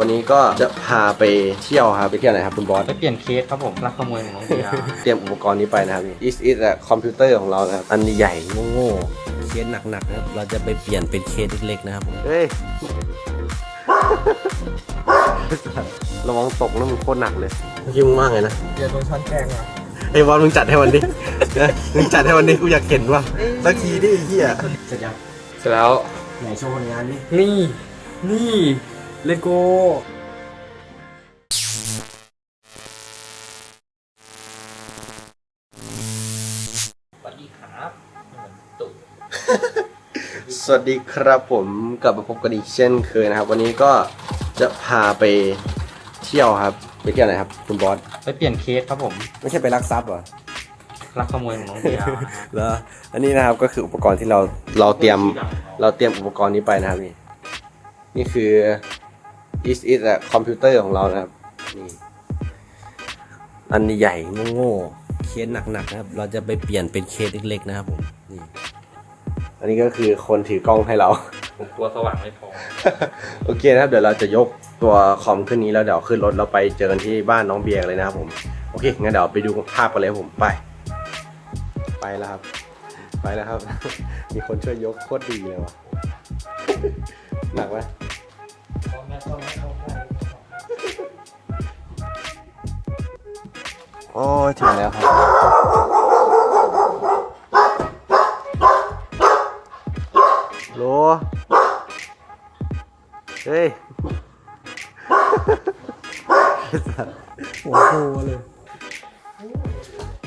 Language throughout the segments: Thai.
วันนี้ก็จะพาไปเที่ยวครับไปเที่ยวไหนครับคุณบอสไปเปลี่ยนเคสครับผมรักขโมยของน้องเบียร์เตรียมอุปกรณ์นี้ไปนะครับ is is อะคอมพิวเตอร์ของเรานะครับอันใหญ่โง่ๆเคสหนักๆนะครับเราจะไปเปลี่ยนเป็นเคสเล็กๆนะครับผมเฮ้ยระวังตกนะมึงโคตรหนักเลยเมื่อกี้มึงมากเลยนะอย่าโดนช้อนแกงอะไอ้บอสมึงจัดให้วันนี้มึงจัดให้วันนี้กูอยากเห็นว่ะสักทีดิไอ้เฮียเสร็จยังเสร็จแล้วไหนโชว์ผลงานดินี่นี่ เลโก้สวัสดีครับตุ๊สวัสดีครับผมกลับมาพบกันอีกเช่นเคยนะครับ วันนี้ก็จะพาไปเที่ยวครับ ไปเที่ยวไหนครับ คุณบอสไปเปลี่ยนเคสครับผมไม่ใช่ไปลักทรัพย์เหรอรักขโมยของน้องเบียร์แล้วอันนี้นะครับก็คืออุปกรณ์ที่เราเราเตรียมเราเตรียมอุปกรณ์นี้ไปนะครับนี่นี่คือ is is อะคอมพิวเตอร์ของเรานะครับนี่อันใหญ่โง่ๆเคสหนักๆนะครับ เราจะไปเปลี่ยนเป็นเคสเล็กๆนะครับผมนี่อันนี้ก็คือคนถือกล้องให้เรา ผมตัวสว่างไม่พอ โอเคนะครับ เดี๋ยวเราจะยกตัวคอมขึ้นนี้แล้วเดี๋ยวขึ้นรถแล้วไปเจอกันที่บ้านน้องเบียร์เลยนะครับผม โอเคงั้นเดี๋ยวไปดูภาพกันเลยครับผมไป ไปแล้วครับ ไปแล้วครับ มีคนช่วยยกโคตรดีเลยว่ะ หนักไหม โอ้ยถึงแล้วครับ โล เฮ้ยหัวโคเลย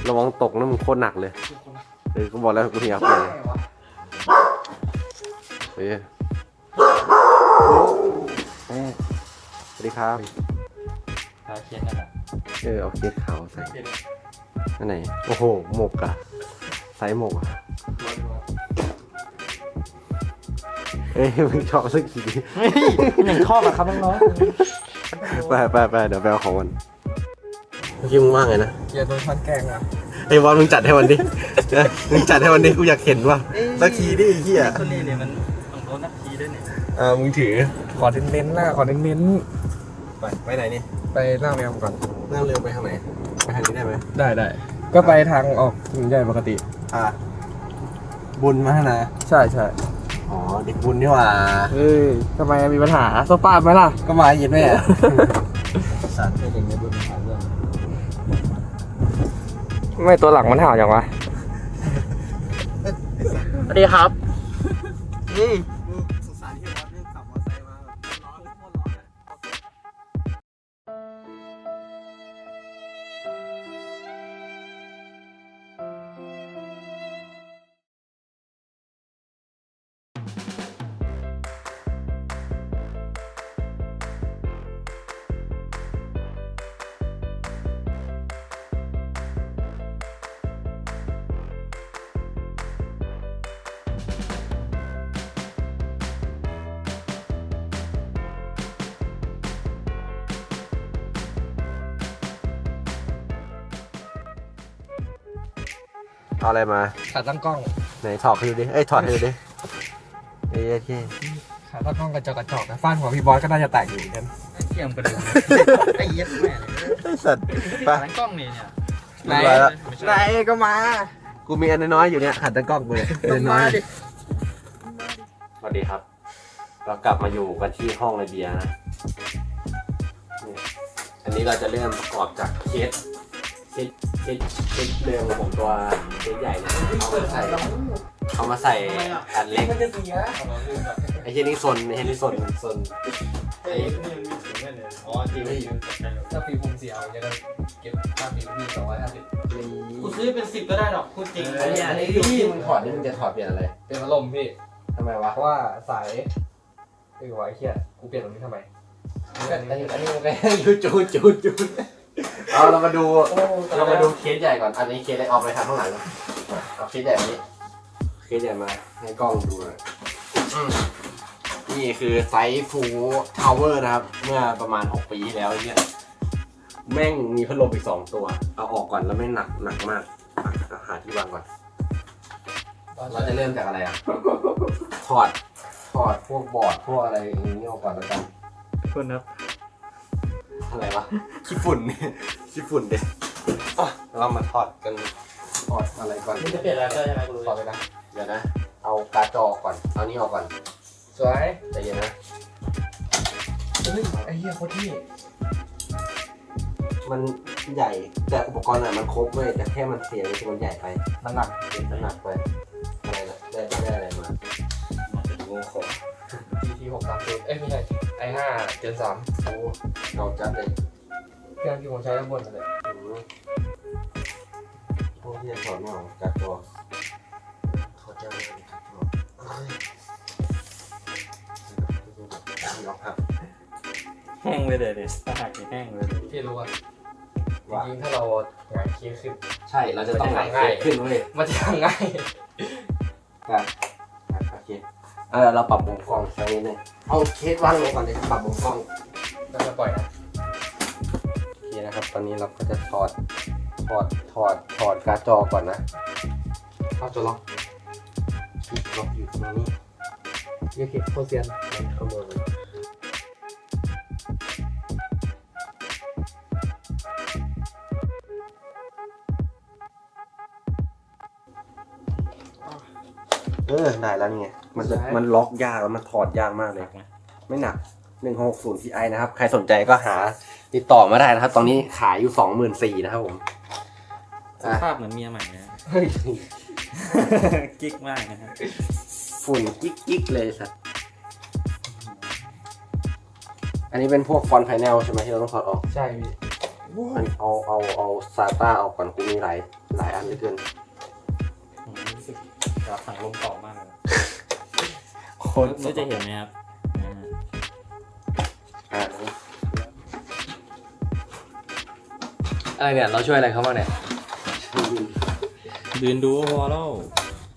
ระวังตกนะมึงโคตรหนักเลย เออก็บอกแล้วกูอยากเลยเฮ้ย ดีครับถ้าเคสนั่นแหละเออเอาเคสขาวใส่อันไหน โอ้โหหมกอะไซส์หมกอะเอ้ยมึงชอบสักทีเฮ้ยหนึ่งข้อแบบครับน้องไปไปไปเดี๋ยวไปเอาของมันเมื่อกี้มึงว่าไงนะอย่าโดนช้อนแกงอะไอ้บอลมึงจัดให้วันนี้มึงจัดให้วันนี้กูอยากเห็นว่ะสักทีดิไอ้เหี้ยตัวนี้เนี่ยมันต้องโดนนักทีด้วยเนี่ย อ่ามึงถือขอเน้นๆนะขอเน้นๆ ไปไปไหนนี่ๆไปหน้าแมวก่อนนั่งเรือไปทางไหนไปทางนี้ได้ไหมได้ได้ก็ไปทางออกถนนใหญ่ปกติ อ่าบุญมานะใช่ใช่อ๋อเด็กบุญนี่หว่าเฮ้ยทำไมมีปัญหาโซฟาไหมล่ะ ก็มาเย็นแม่สัตว์เป็นอย่างเงี้ยบุญหาเรื่องไม่ตัวหลังมันห่าวอย่างวะสวัสดีครับนี่ เอาอะไรมาขาตั้งกล้องไหนถอดให้ดูดิเอ้ยถอดให้ดูดิเอ้ยเท่ขาตั้งกล้องกระจอกกระจอกนะฟาดหัวพี่บอสก็น่าจะแตกอยู่เหมือนกันเที่ยมกระดูกไอ้เหี้ย็ดแม่เลยไอ้สัตว์ไปร้านกล้องนี่เนี่ยเรียบร้อยแล้ว ไม่ไหนใช่ก็มากูมีอันน้อยๆอยู่เนี่ยหันตะกล้องกูเลยอันน้อยดิสวัสดีครับ เรากลับมาอยู่กันที่ห้องระเบียร์นะนี่อันนี้เราจะเริ่มประกอบจากเคส เคสเคสเคสเดิมของผมตัวเคสใหญ่เนี่ยเอามาใส่เอามาใส่อันเล็กมันจะเสียไอ้เฮยนี่ซนไอ้เฮยนี่ซนซนไอ้อ๋อจริงถ้าปีผมเสียเอาจะเก็บค่าปีพี่สองร้อยห้าสิบกูซื้อเป็นสิบก็ได้หรอกพูดจริงอันนี้อันนี้ที่มึงถอดนี่มึงจะถอดเปลี่ยนอะไรเป็นพัดลมพี่ทำไมวะเพราะว่าสายไอ้หัวไอ้เหี้ยกูเปลี่ยนตรงนี้ทำไมอันนี้อันนี้มันก็ยูจูนจูนจูน เอาเรามาดูเรามาดูเคสใหญ่ก่อน อันนี้เคสใหญ่ออกไปทางข้างหลังก่อนเอาเคสใหญ่มานี้เคสใหญ่มาให้กล้องดูหน่อยอืมนี่คือไซส์ฟูทาวเวอร์นะครับ เมื่อประมาณ 6 ปีที่แล้วไอ้เนี่ยแม่งมีพัดลมอีกสองตัว เอาออกก่อนแล้วไม่งหนักหนักมากอะเอาหาที่วางก่อน เราจะเริ่มจากอะไรอะถอดถอดพวกบอร์ดพวกอะไรอย่างนี้ออกก่อนแล้วกันคนครับ อะไรวะขี้ฝุ่นขี้ฝุ่นเด็อะเรามาถอดกันถอดอะไรก่อนมึงจะเปลี่ยนอะไรก็ใช่ไหมกูรู้ถอดเลยนะเดี๋ยวนะ เอาการ์ดจอก่อน เอานี่ออกก่อน สวยใจเย็นนะเฮ้ยไอ้เหี้ยโคตรที่มันใหญ่ แต่อุปกรณ์อะมันครบเว้ยแต่แค่มันเสียงคือมันใหญ่ไปมันหนักเป็นน้ำหนักไปอะไรนะได้ได้อะไรมามันเป็นงูของ GT หกสามศูนย์เอ้ยไม่ใช่ ไอห้าเจนสามโอ้เราจัดเลยเครื่องที่ผมใช้ข้างบนนั่นแหละอืมพวกที่จะถอดไม่ออกจากตัวถอดจากตัวจากตัวเอ้ยล็อกครับแห้งเลยเดี๋ยวเนี่ยถ้าหักนี่แห้งเลยพี่รู้ว่าว่าจริงๆถ้าเราหงายคีย์ขึ้น ใช่เราจะต้องไหลง่ายขึ้นเว้ยมันจะทำง่ายกันโอเค เออเราปรับมุมกล้องสักนิดนึงเอาเคสวางลงก่อนเลยปรับมุมกล้องแล้วจะปล่อยนะโอเคนะครับ ตอนนี้เราก็จะถอดถอดถอดถอดการ์ดจอก่อนนะเอาจะล็อกปิดล็อกอยู่ตรงนี้ยูคิโคเซียนข้างบนเลย เออได้แล้วนี่ไงมันจะมันล็อกยากแล้วมันถอดยากมากเลยหักนะไม่หนัก160 Ti นะครับ ใครสนใจก็หาติดต่อมาได้นะครับ ตอนนี้ขายอยู่24,000นะครับผมสภาพเหมือนเมียใหม่นะเฮ้ยกิ๊กมากนะฮะฝุ่นกิ๊กๆเลยสัตว์อันนี้เป็นพวกฟอนต์ภายแนลใช่ไหมที่เราต้องถอดออก ใช่พี่อันเอาเอาเอาซาต้าออกก่อนกูมีหลายหลายอันเหลือเกินผมรู้สึก รับถังลมต่อมากเลยโคตรรู้จะเห็นไหมครับอ่าอะอะไรเนี่ย เราช่วยอะไรเขาบ้างเนี่ย ยืนดูก็พอแล้ว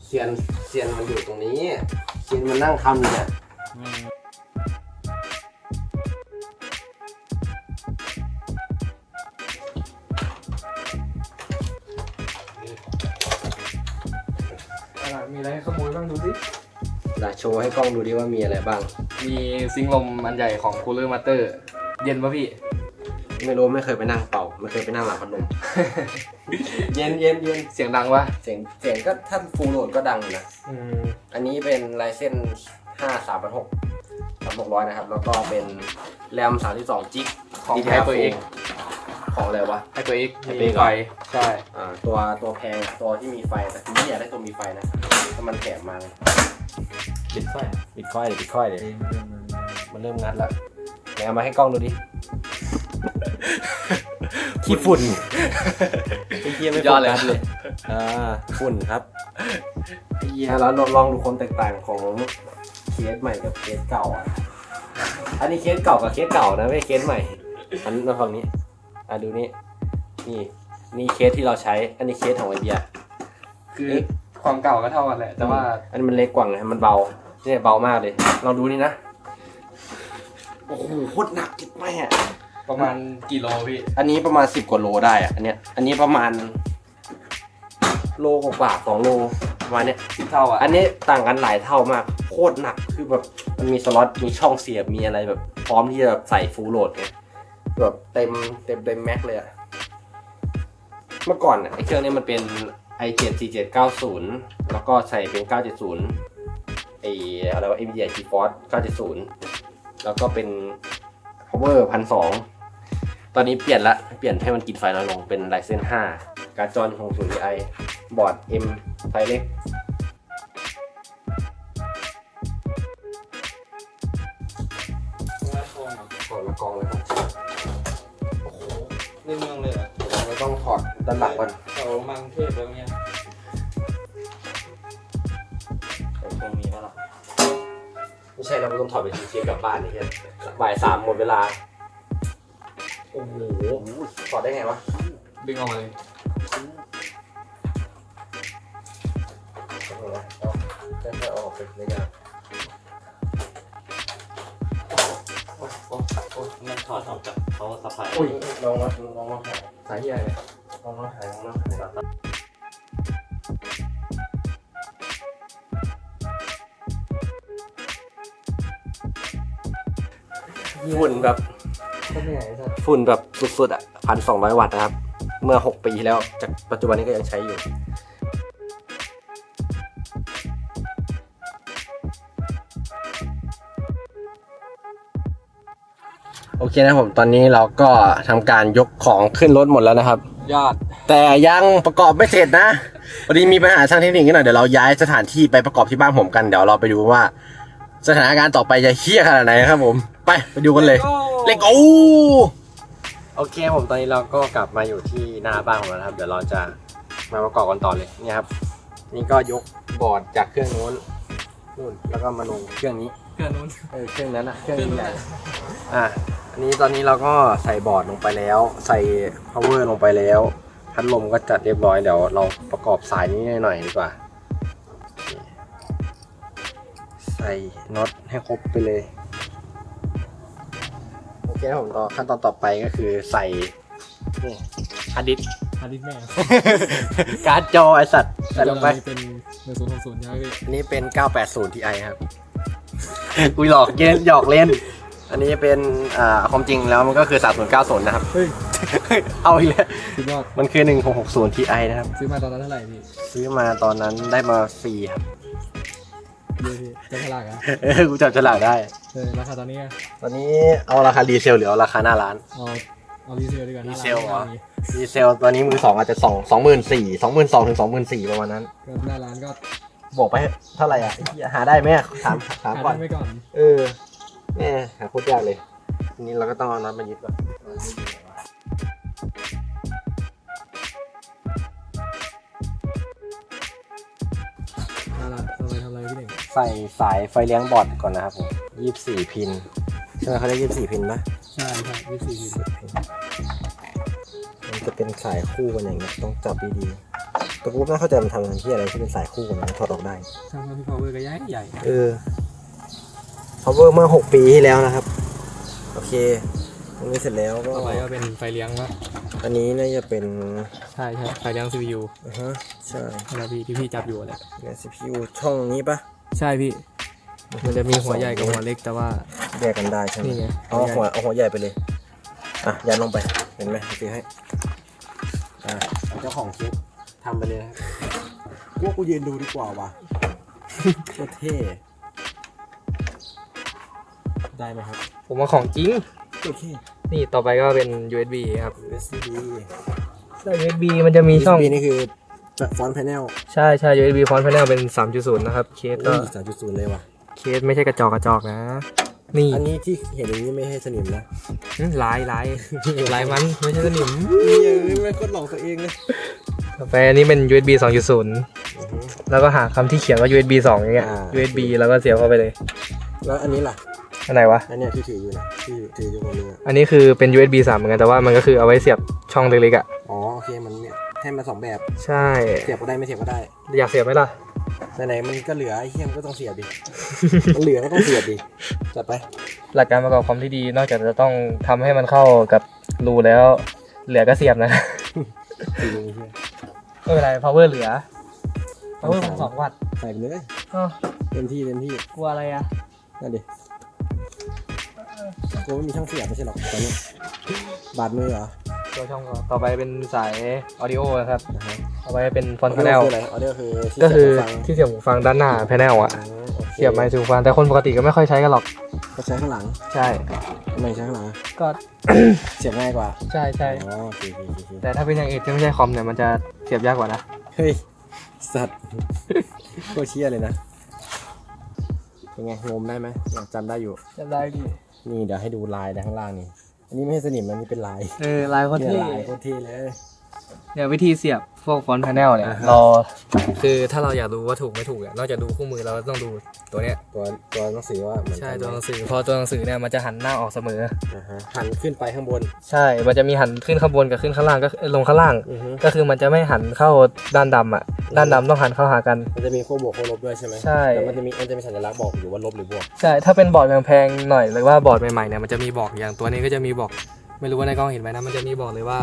เซียนเซียนมันอยู่ตรงนี้ เซียนมันนั่งทำอยู่เนี่ย โชว์ให้กล้องดูดิว่ามีอะไรบ้าง มีซิงค์ลมอันใหญ่ของ Cooler Master เย็นปะพี่ ไม่รู้ไม่เคยไปนั่งเป่า ไม่เคยไปนั่งหลังพัดลม เย็นเย็นเย็นเสียงดังปะเสียงเสียงก็ถ้าฟูลโหลดก็ดังอยู่นะ อืมอันนี้เป็นลายเส้นห้าสามพันหกสามหกร้อยนะครับ แล้วก็เป็นแรมสามสิบสองจิก ของ DDR4 HyperX ของอะไรวะ HyperX มี HyperX ไฟ ใช่ อ่าตัวตัวแพงอะตัวที่มีไฟแต่ทีนี้อยากได้ตัวมีไฟนะเพราะมันแถมมาเลย บิดไฟบิดไฟเลยบิดไฟเลยมันเริ่มงัดแล้วไหนเอามาให้กล้องดูดิขี้ฝุ่นไอ้เหี้ยไม่โฟยอดเลยกัสเลยอ่าฝุ่นครับไอ้เหี้ยแล้วลองลองดูความแตกต่างของเคสใหม่กับเคสเก่าอะอันนี้เคสเก่ากับเคสเก่านะไม่ใช่เคสใหม่ อันมาฝั่งนี้อะดูนี่นี่นี่เคสที่เราใช้อันนี้เคสของไอเดียคือความเก่าก็เท่ากันแหละ แต่ว่าอันนี้มันเล็กกว่าไงมันเบา เนี่ยเบามากเลยลองดูนี่นะ โอ้โหโคตรหนักจิตแม่ประมาณกี่โลพี่ อันนี้ประมาณสิบกว่าโลได้อะอันเนี้ย อันนี้ประมาณ โลกว่าๆสองโลประมาณเนี้ย สิบเท่าอะอันนี้ต่างกันหลายเท่ามาก โคตรหนักคือแบบมันมีสล็อตมีช่องเสียบมีอะไรแบบ พร้อมที่จะแบบใส่ฟูลโหลดไงแบบเต็มเต็มเต็มแม็กเลยอะเมื่อก่อนอะไอเครื่องนี้มันเป็น i7 4790 แล้วก็ใส่เป็น 970 ไออะไรวะ NVIDIA GeForce 970 แล้วก็เป็น power 1,200ตอนนี้เปลี่ยนละ เปลี่ยนให้มันกินไฟน้อยลงเป็น Ryzen 5 การ์ดจอ60 Ti บอร์ด M ไฟเล็กถอดมากองเลยครับโอ้โหในเมืองเลยเหรอเราต้องถอดด้านหลังก่อนแถวมังเทพแล้วเนี่ย ไม่ใช่เราต้องถอดไปทีเทียกลับบ้านนี่เฮียบ่ายสามหมดเวลา โอ้โหถอดได้ไงวะ ดึงออกมาเลยเอาละเอาแค่ๆเอาออกไปเลยนะโอ้โอ้โอ้มันถอดออกจากเขาสะพายอุ้ยลองมาลองมาหายสายใหญ่เลยลองมาหายลองมาหาย ฝุ่นแบบก็เหนื่อยสัสฝุ่นแบบสุดๆอะพันสองร้อยวัตต์นะครับ เมื่อ 6 ปีที่แล้ว จากปัจจุบันนี้ก็ยังใช้อยู่โอเคนะผมตอนนี้เราก็ทำการยกของขึ้นรถหมดแล้วนะครับ ยอด แต่ยังประกอบไม่เสร็จนะวันนี้มีปัญหาทางเทคนิคนิดหน่อยเดี๋ยวเราย้ายสถานที่ไปประกอบที่บ้านผมกันเดี๋ยวเราไปดูว่า สถานการณ์ต่อไปจะเฮี้ยขนาดไหนนะครับผม ไปไปดูกันเลย เล็กโอ้โอเคผมตอนนี้เราก็กลับมาอยู่ที่หน้าบ้านของเรานะครับ เดี๋ยวเราจะมาประกอบกันต่อเลยเนี่ยครับ นี่ก็ยกบอร์ดจากเครื่องนู้นนู่นแล้วก็มาลงเครื่องนี้เพื่อนนู้นเออเครื่องนั้นอะเครื่องเครื่องใหญ่นั้นอะอันนี้ตอนนี้เราก็ใส่บอร์ดลงไปแล้ว ใส่ power ลงไปแล้วพัดลมก็จัดเรียบร้อยเดี๋ยวเราประกอบสายนี้หน่อยดีกว่า ใส่น็อตให้ครบไปเลย โอเคครับผมต่อขั้นตอนต่อไปก็คือใส่นี่ฮาร์ดดิสก์ฮาร์ดดิสก์แม่การ์ดจอไอสัตว์ใส่ลงไป เป็นหนึ่งศูนย์หกศูนย์ใช่ไหมพี่อันนี้เป็น 980 Ti ครับ กูหลอกเล่นหยอกเล่น อันนี้เป็นอ่าความจริงแล้วมันก็คือ 3090 นะครับ เฮ้ยเอาอีกแล้ว สุดยอดมันคือ 1660 Ti นะครับ ซื้อมาตอนนั้นเท่าไหร่พี่ ซื้อมาตอนนั้นได้มาฟรีครับ เยอะพี่จะเท่าไหร่อะเออกูจับฉลากได้ เออราคาตอนนี้อะตอนนี้เอาราคารีเซลหรือเอาราคาหน้าร้าน เอาเอารีเซลดีกว่ารีหน้าเซลเหรอ ร้านไม่มีรีเซลตอนนี้มือสองอาจจะสองสองหมื่นสี่สองหมื่นสองถึงสองหมื่นสี่ประมาณนั้น ก็หน้าร้านก็บอกไปเท่าไหร่อะไอ้เหี้ยหาได้ไหมอะถามถามหาก่อนได้ไว้ก่อน เออแม่หาโคตรยากเลยทีนี้เราก็ต้องเอาน็อตมายึดก่อนนั่ ใส่สายไฟเลี้ยงบอร์ดก่อนนะครับผมยี่สี่พิน ใช่ไหมเขาเรียกยี่สี่พินปะใช่ใช่ยี่สิบสี่มันจะเป็นสายคู่กันอย่างเงี้ยต้องจับดีๆแต่กูไม่เข้าใจมันทำงานที่อะไรที่เป็นสายคู่กันนะถอดออกได้ช่างที่ power ก็ใหญ่ใหญ่เออ power เมื่อหกปีที่แล้วนะครับ โอเคตรงนี้เสร็จแล้วก็ต่อไปก็เป็นไฟเลี้ยงวะอันนี้น่าจะเป็นใช่ใช่ไฟเลี้ยง CPU อ่าฮะใช่นะพี่ที่พี่จับอยู่แหละเนี่ย CPU ช่องนี้ปะ ใช่พี่ มันจะมีหัวใหญ่กับหัวเล็กแต่ว่า แยกกันได้ใช่ไหมนี่ไง เอาหัวเอาหัวใหญ่ไปเลย อะยันลงไป เห็นไหมตีให้ อะเจ้าของคลิปทำไปเลยนะครับกูว่ากูยืนดูดีกว่าว่ะโคตรเท่ ได้ไหมครับผมว่าของจริง โอเค นี่ต่อไปก็เป็น USB ครับ USB แล้ว USB มันจะมีช่อง USB นี่คือ ฟอนต์แพนเนลใช่ใช่ USB font panel เป็น 3.0 นะครับ เคสก็สามจุดศูนย์เลยว่ะ เคสไม่ใช่กระจอกกระจอกนะ นี่อันนี้ที่เห็นอย่างนี้ไม่ให้สนิมนะหึลายลายลายมันไม่ใช่สนิมนี่ยังไม่กดหลอกตัวเองเลยต่อไปอันนี้เป็น USB 2.0แล้วก็หาคำที่เขียนว่า USB 2อย่างเงี้ย อ่า USB แล้วก็เสียบเข้าไปเลย แล้วอันนี้ล่ะ อันไหนวะ อันเนี้ยที่ถืออยู่นะที่ถืออยู่บนมืออันนี้คือเป็น USB 3เหมือนกัน แต่ว่ามันก็คือเอาไว้เสียบช่องเล็กๆอะ อ๋อโอเคมันเนี่ย ให้มาสองแบบใช่ เสียบก็ได้ไม่เสียบก็ได้อยากเสียบไหมล่ะไหนๆมันก็เหลือไอ้เหี้ยมันก็ต้องเสียบดิ มันเหลือก็ต้องเสียบดิจัดไปหลักการประกอบคอมที่ดีนอกจากจะต้องทำให้มันเข้ากับรูแล้ว เหลือก็เสียบนะตีนี้เหี้ยไม่เป็นไร power เหลือ power ผมสองวัตต์ใส่ไปเลยอ้าวเต็มที่เต็มที่กลัวอะไรอะ นั่นดิกูไม่มีช่างเสียบไม่ใช่หรอกตอนนี้บาดมือเหรอ ตัวช่องก่อนต่อไปเป็นสาย audio นะครับนะฮะต่อไปเป็น front ออ panel คืออะไรออเดอร์คือที่ก็คือเสียบหูฟังที่เสียบหูฟังด้านหน้า panel อะอ๋อโอคเสียบไมค์หูฟังแต่คนปกติก็ไม่ค่อยใช้กันหรอกก็ใช้ข้างหลังใช่ทำไมใช้ข้างหลังอะก็เสียบง่ายกว่า ใช่ใช่อ๋อโอเคโอเคโอเคแต่ถ้าเป็นอย่างอื่นที่ไม่ใช่คอมเนี่ยมันจะเสียบยากกว่านะเฮ้ยสัตว์โคตรเชี่ยเลยนะเป็นไงงมได้ไหมยังจำได้อยู่จะได้ดีนี่เดี๋ยวให้ดูลายด้านข้างล่างนี่ อันนี้ไม่ใช่สนิมนะนี่เป็นลายเออลายโคตรเนี่ยเท่ ลายโคตรเท่เลย เนี่ยวิธีเสียบพวก front panel เนี่ย อ่าฮะ เราคือถ้าเราอยากดูว่าถูกไม่ถูกเนี่ยนอกจากดูคู่มือเราต้องดูตัวเนี้ยตัวตัวหนังสือว่าเหมือนใช่กันตัวหนังสือพอตัวหนังสือเนี่ยมันจะหันหน้าออกเสมอ อ่าฮะหันขึ้นไปข้างบนใช่ มันจะมีหันขึ้นข้างบนกับขึ้นข้างล่างก็เอ้ยลงข้างล่าง อือฮึก็คือมันจะไม่หันเข้าด้านดำอะ ด้านดำต้องหันเข้าหากัน มันจะมีขั้วบวกขั้วลบด้วยใช่ไหมใช่ แต่มันจะมีมันจะมีสัญลักษณ์บอกอยู่ว่าลบหรือบวกใช่ ถ้าเป็นบอร์ดแพงๆหน่อยหรือว่าบอร์ดใหม่ๆเนี่ยมันจะมีบอกอย่างตัวนี้ก็จะมีบอก ไม่รู้ว่าในกล้องเห็นไหมนะมันจะมีบอกเลยว่า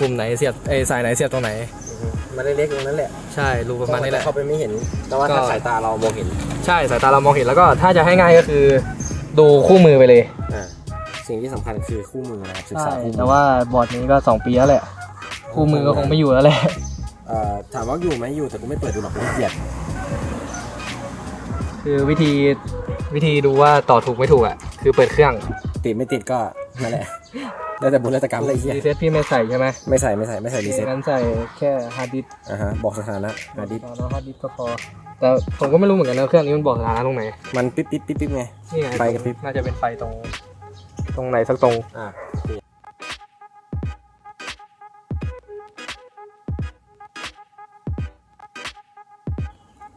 ปุ่มไหนเสียบเอยสายไหนเสียบตรงไหนอือฮึมันเล็กๆตรงนั้นแหละใช่รูประมาณนี้แหละ เข้าไปไม่เห็น แต่ว่าก็ถ้าสายตาเรามองเห็นใช่สายตาเรามองเห็นแล้วก็ถ้าจะให้ง่ายก็คือ ดูคู่มือไปเลยอ่าสิ่งที่สำคัญคือคู่มือนะครับศึกใช่ษาคู่มืแต่ว่าบอร์ดนี้ก็ 2 ปีแล้วแหละ คู่มือก็คงไม่อยู่แล้วแหละ เอ่อถามว่าอยู่ไหมอยู่แต่กูไม่เปิดดูหรอกกูขี้เกียจคือวิธีวิธีดูว่าต่อถูกไม่ถูกอะ คือเปิดเครื่อง ติดไม่ติดก็นั่นแหละ แล้วแต่บุญแล้วแต่กรรมอะไรเงี้ยรีเซ็ตพี่ไม่ใส่ใช่ไหมไม่ใส่ไม่ใส่ไม่ใส่รีเซ็ตงั้นใส่แค่ฮาร์ดดิสก์อ่าฮะบอกสถานะฮาร์ดดิสก์แล้วฮาร์ดดิสก์ก็พอแต่ผมก็ไม่รู้เหมือนกันนะเครื่องนี้มันบอกสถานะตรงไหนมันปิ๊บปิ๊บปิ๊บปิ๊บไงนี่ไงไฟกระพริบน่าจะเป็นไฟตรง ตรงไหนสักตรงอ่า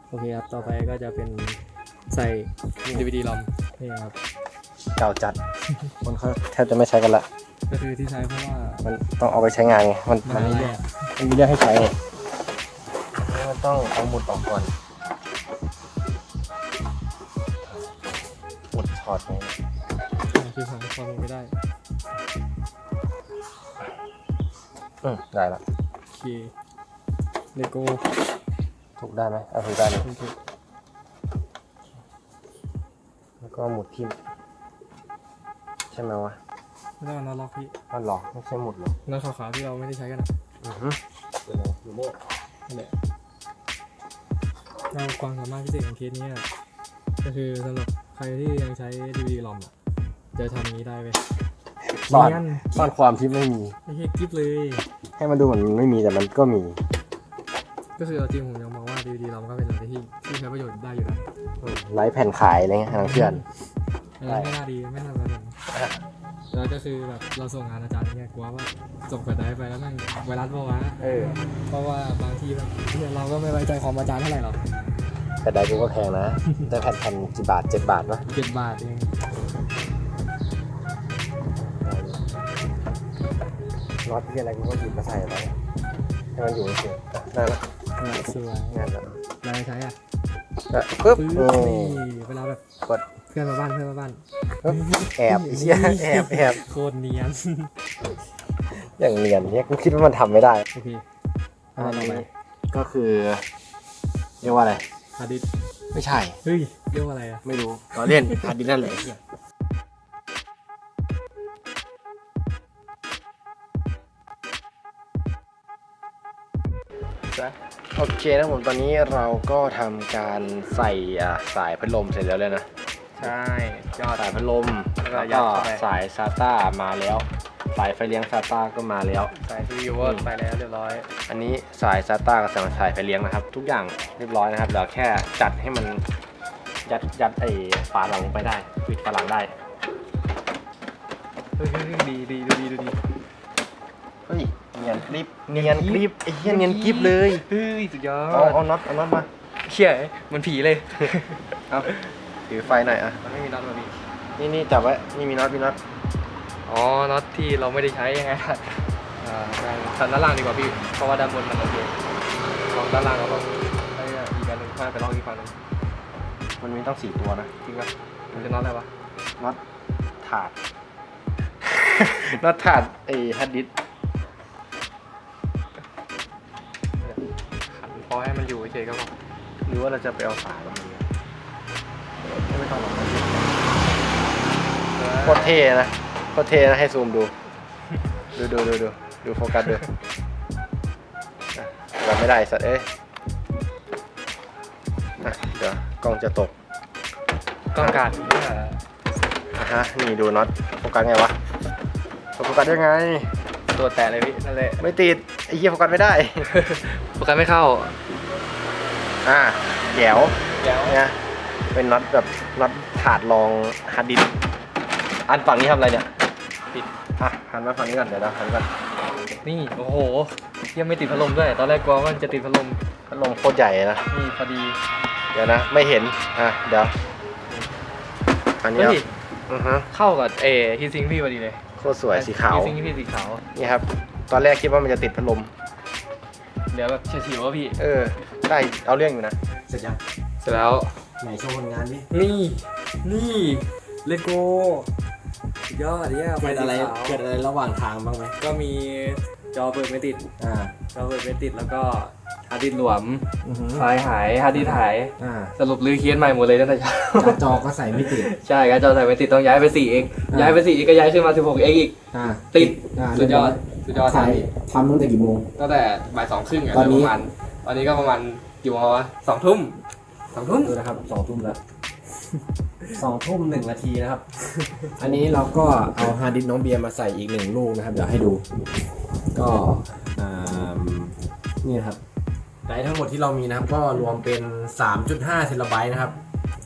โอเคครับ ต่อไปก็จะเป็นใส่ DVD ลอมนี่ครับ เก่าจัด คนเขาแทบจะไม่ใช้กันละ ก็คือที่ใช้เพราะว่ามันต้องเอาไปใช้งานไงมันมัมันนมีแรเรื่องกมันมีเรื่องให้ใช้ไงมันต้องเอาหมุดออกก่อนหมุดถอดไงคือหาความเป็นไม่ได้อืมได้ละโอเคเลโก้ถูกได้ไหมเอาถูกได้ไหมโอเคแล้วก็หมุดทิ่มใช่ไหมวะ ไม่ต้องเอาน็อตล็อกพี่มันหลอกไม่ใช่หมุดหรอกน็อตขาวๆที่เราไม่ได้ใช้กันอะอือฮึเป็นไงอยู่เนี่ยนั่นแหละเราความสามารถพิเศษของเคสนี้อะก็คือสำหรับใครที่ยังใช้ DVD ลอมอะจะทำอย่างนี้ได้เว้ยซ่อนเนียนซ่อนความที่ไม่มี ไม่ใช่กิ๊บเลย ให้มันดูเหมือนมันไม่มีแต่มันก็มี ก็คือเอาจริงผมยังมองว่า DVD ลอมก็เป็นอะไรที่ที่ใช้ประโยชน์ได้อยู่นะอืมไลฟ์แผ่นขายอะไรเงี้ยทางเพื่อน เออไม่น่าดีไม่น่าแบบนั้น แล้วก็คือแบบเราส่งงานอาจารย์เนี่ยกลัวว่าส่งไปได้ไปแล้วแม่งไวรัสเปล่าวะเออ เพราะว่าบางทีแบบเนี่ยเราก็ไม่ไว้ใจคอมอาจารย์เท่าไหร่หรอกแต่ได้กูก็แพงนะ ได้แผ่นแผ่นกี่บาทเจ็ดบาทปะเจ็ดบาทเองน็อตที่อะไรกูก็หยิบมาใส่ไปให้มันอยู่เฉยๆได้ละอ่าสวยงานละเราจะใช้อะแล้วปึ๊บปึ๊บอืนี่มเวลาแบบกด เพื่อนมาบ้านเพื่อนมาบ้านปึ๊บแอบไอ้เหี้ยแอบแอบโคตรเนียนอย่างเนียนเนี่ยกูคิดว่ามันทำไม่ได้โอเคอะไรต่อไปก็คือ เรียกว่าอะไรฮาร์ดดิสก์ไม่ใช่ เฮ้ยเรียกว่าอะไรอะไม่รู้เราเล่นฮาร์ดดิสก์นั่นแหละไอ้เหี้ยโอเคนะผมตอนนี้เราก็ทำการใส่อะสายพัดลมเสร็จแล้วเลยนะ ใช่ยอด สายพัดลมแล้วก็แล้วยัก็ดเข้าไป สายซาต้ามาแล้ว สายไฟเลี้ยงซาต้าก็มาแล้ว สายซีวิวก็ไปแล้วเรียบร้อย อันนี้สายซาต้ากับสายไฟเลี้ยงนะครับ ทุกอย่างเรียบร้อยนะครับเหลือแค่จัดให้มันยัดยัดไอ้ฝาหลังลงไปได้ปิดฝาหลังได้เฮ้ยเฮ้ยเฮ้ยดีดีดูดีดูดีเฮ้ยเนียนกริบเนียนกริบไอ้เหี้ยเนียนกริบเลยเฮ้ยสุดยอเอาดเอาน็อตเอาน็อตมาเชี่ยเหมันผีเลย เอา ถือไฟหน่อยอะ มันไม่มีน็อตแบบนี้นี่นี่จับไว้นี่มีน็อตมีน็อตอ๋อน็อตที่เราไม่ได้ใช้ยังไงอ่าได้ชั้นด้านล่างดีกว่าพี่ เพราะว่าด้านบนมันโอเคลองด้านล่างก็พอไอ้อีกอันหนึ่งถ้าไปลองอีกฝั่งหนึ่งมันมีต้องสี่ตัวนะจริงปะมันจะน็อตอะไรวะน็อตถาด น็อตถาดไอ้ฮัดดิสก์ขันพอให้มันอยู่เฉยๆก็พอหรือว่าเราจะไปเอาฝามาเนี่ยไม่ต้องหรอก โคตรเท่นะโคตรเท่นะให้ซูมดู ดูดูดูดูดูโฟกัสดูอะเราไม่ได้สัตว์เอ้ยอะเดี๋ยวกล้องจะตกต้องการเพื่ออะฮะนี่ดูน็อตโฟกัสไงวะโฟกัสยังไง ตัวแตะเลยพี่นั่นแหละไม่ติดไอ้เหี้ยโฟกัสไม่ได้โฟกัสไม่เข้า อะแก้วเดี๋ยวเนี่ย เป็นน็อตแบบน็อตถาดรองฮาร์ดดิสก์อันฝั่งนี้ทำอะไรเนี่ยปิดอะหันมาฝั่งนี้ก่อนเดี๋ยวนะหันก่อนนี่โอ้โหยังไม่ติดพัดลมด้วย ตอนแรกกลัวว่าจะติดพัดลมพัดลมโคตรใหญ่นะนี่พอดี เดี๋ยวนะ ไม่เห็นอะเดี๋ยวอันนี้เฮ้ยอือฮะเข้ากับเอฮีซิงพี่พอดีเลยโคตรสวยสีขาวฮีซิงพี่สีขาวนี่ครับ ตอนแรกคิดว่ามันจะติดพัดลมเดี๋ยวแบบเฉียวๆอะพี่ เออ ได้เอาเรื่องอยู่นะ เสร็จยัง เสร็จแล้ว ไหนโชว์ผลงานดินี่ นี่เลโก้ยอดเนี่ยเกิดอะไรเกิดอะไรระหว่างทางบ้างไหมก็มีจอเปิดไม่ติด อ่าจอเปิดไม่ติดแล้วก็ฮาร์ดดิสก์หลวมอือหือไฟล์หายฮาร์ดดิสก์หาย อ่าสรุปรื้อเคียนใหม่หมดเลยตั้งแต่เช้า การ์ดจอก็ใส่ไม่ติด ใช่การดจอใส่ไม่ติดต้องย้ายไป 4x อ่า ย้ายไป 4x ก็ย้ายขึ้นมา 16x อีก อ่าติดอ่าสุดยอด สุดยอดถ่ายทำทำตั้งแต่กี่โมง ตั้งแต่บ่ายสองครึ่งอะตอนนี้ ประมาณตอนนี้ก็ประมาณกี่โมงแล้ววะสองทุ่ม สองทุ่มดูนะครับสองทุ่มแล้วสองทุ่มหนึ่งนาทีนะครับ อันนี้เราก็เอาฮาร์ดดิสก์น้องเบียร์มาใส่อีกหนึ่งลูกนะครับเดี๋ยวให้ดู ก็อ่านี่นะครับไดร์ทั้งหมดที่เรามีนะครับ ก็รวมเป็น 3.5เทราไบต์นะครับ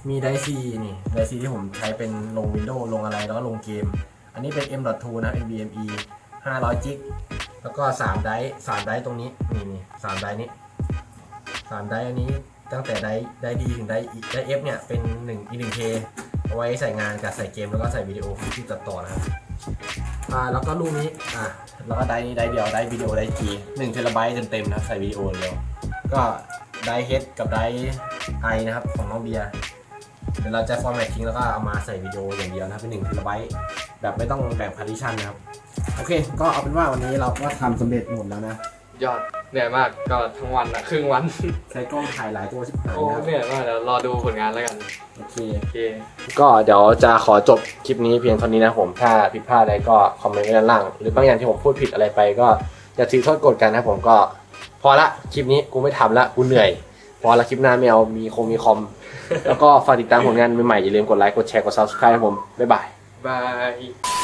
มีไดร์ซีนี่ไดร์ซีที่ผมใช้เป็นลง Windows ลงอะไรแล้วก็ลงเกม อันนี้เป็น M.2 นะ NVMe 500จิกแล้วก็3ไดร์3ไดร์ตรงนี้นี่นี่3ไดร์นี้สามไดร์อันนี้ ตั้งแต่ไดร์ไดร์ดีถึงไดร์ไดร์เอฟเนี่ยเป็น1อี1 k เอาไว้ใส่งานกับใส่เกมแล้วก็ใส่วิดีโอที่ตัดต่อนะครับอ่าแล้วก็ลูกนี้อ่าแล้วก็ไดร์นี้ไดร์เดียวไดร์วิดีโอไดร์จีหนึ่งเทราไบต์เต็มๆนะใส่วิดีโอเดียวก็ไดร์เฮดกับไดร์ไอนะครับของน้องเบียร์เดี๋ยวเราจะฟอร์แมตทิ้งแล้วก็เอามาใส่วิดีโออย่างเดียวนะเป็นหนึ่งเทราไบต์แบบไม่ต้องแบ่งพาร์ติชันนะครับ โอเค ก็เอาเป็นว่าวันนี้เราก็ทำสำเร็จหมดแล้วนะ ยอด เหนื่อยมากก็ทั้งวันอะครึ่งวันใช้กล้องถ่ายหลายตัวชิบหายโอ้นะครับเหนื่อยมากเดี๋ยวรอดูผลงานแล้วกันโอเค โอเค ก็เดี๋ยวจะขอจบคลิปนี้เพียงเท่านี้นะผม ถ้าผิดพลาดอะไรก็คอมเมนต์ไว้ด้านล่าง หรือบางอย่างที่ผมพูดผิดอะไรไปก็อย่าถือโทษโกรธกันนะผมก็ พอละคลิปนี้กูไม่ทำละกูเหนื่อย พอละคลิปหน้าไม่เอามีคงมีคอม แล้วก็ฝากติดตามผลงานใหม่ๆอย่าลืมกดไลค์กดแชร์กด subscribe ให้ผมบ๊ายบาย บาย